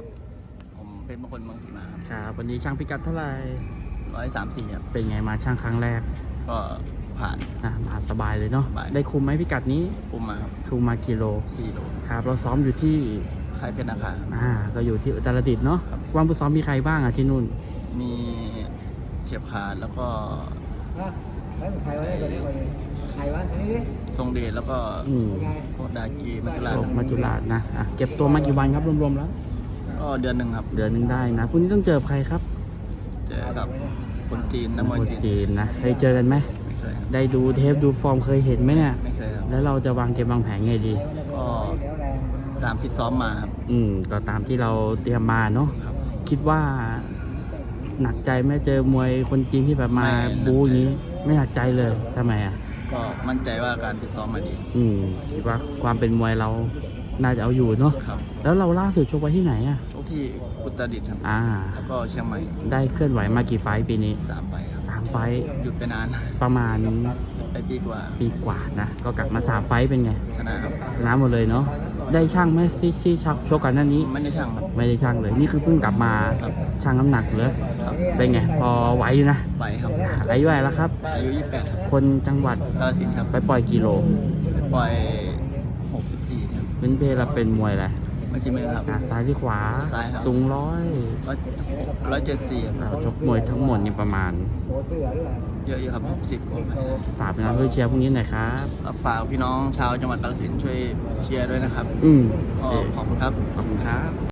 ครับ ผมเป็นมงคลเมืองศรีมาครับครับวันนี้ช่างพิกัดเท่าไหร่ร้อยสามสี่ครับ เป็นไงมาช่างครั้งแรกก็ผ่าน อะมาสบายเลยเนาะสบาย ได้คุมไหมพิกัดนี้อุ้มมาครับคุมมากิโลสี่โลครับ เราซ้อมอยู่ที่ค่ายเพชรนาคาครับ อ่าก็อยู่ที่อุตรดิตถ์เนาะครับ วางผู้ซ้อมมีใครบ้างอะที่นู่นมีเฉียบขาดแล้วก็ Đấy, một thầy vào đây, vào đây, vào đây. Thầy vào, thầy đi. ทรงเดชแล้วก็อืมพวกดากีมัจจุราชโลกมัจจุราชนะอะเก็บตัวมากี่วันครับรวมๆแล้ว ก็เดือนหนึ่งครับ เดือนหนึ่งได้นะพรุ่งนี้ต้องเจอใครครับเจอกับคนจีนนักมวยคนจีนจีนนะเคยเจอกันไหมไม่เคยครับได้ดูเทปดูฟอร์มเคยเห็นไหมเนี่ย ไม่เคยครับแล้วเราจะวางเกมวางแผนไงดี ก็ตามฟิตซ้อมมาครับอืมก็ตามที่เราเตรียมมาเนาะครับ คิดว่าหนักใจไหมเจอมวยคนจีนที่แบบมาไม่หนักใจ บูอย่างนี้ ไม่หนักใจเลยทำไมอะ ก็มั่นใจว่าการฟิตซ้อมมาดี อืมคิดว่าความเป็นมวยเรา น่าจะเอาอยู่เนาะครับแล้วเราล่าสุดชกไว้ที่ไหนอะทุกที่อุตรดิตถ์ครับอ่า แล้วก็เชียงใหม่ได้เคลื่อนไหวมากี่ไฟต์ปีนี้สามไปครับสามไฟต์หยุดไปนานประมาณไปปีกว่าปีกว่านะก็กลับมาสามไฟต์เป็นไง ชนะครับชนะหมดเลยเนาะได้ช่างไหมที่ที่ชักชกกันหนั่นนี้ ไม่ได้ช่างครับ ไม่ได้ช่างเลย นี่คือเพิ่งกลับมาครับช่างน้ำหนักเลยครับ เป็นไง พอไหวอยู่นะไปครับอายุเท่าไหร่แล้วครับ อายุ 28 ครับคนจังหวัดกาฬสินธุ์ครับไปปล่อยกิโลไปปล่อย64ครับเป็ นเพลเราเป็นมวยอะไรไม่ใช่มือครับ อะซ้ายหรือขวา ซ้ายครับ สูงร้อยร้อยร้อยเจ็ดสี่ครับเราชกมวยทั้งหมดนี่ประมาณ Bộ tư ở là เยอะอยู่ครับ60กว่าไฟล์ฝากเป็นกำลังใจเชียร์พรุ่งนี้หน่อยครับ แล้วฝากพี่น้องชาวจังหวัดกาฬสินธุ์ช่วยเชียร์ด้วยนะครับอืมก็ขอบคุณครับ ขอบคุณครับ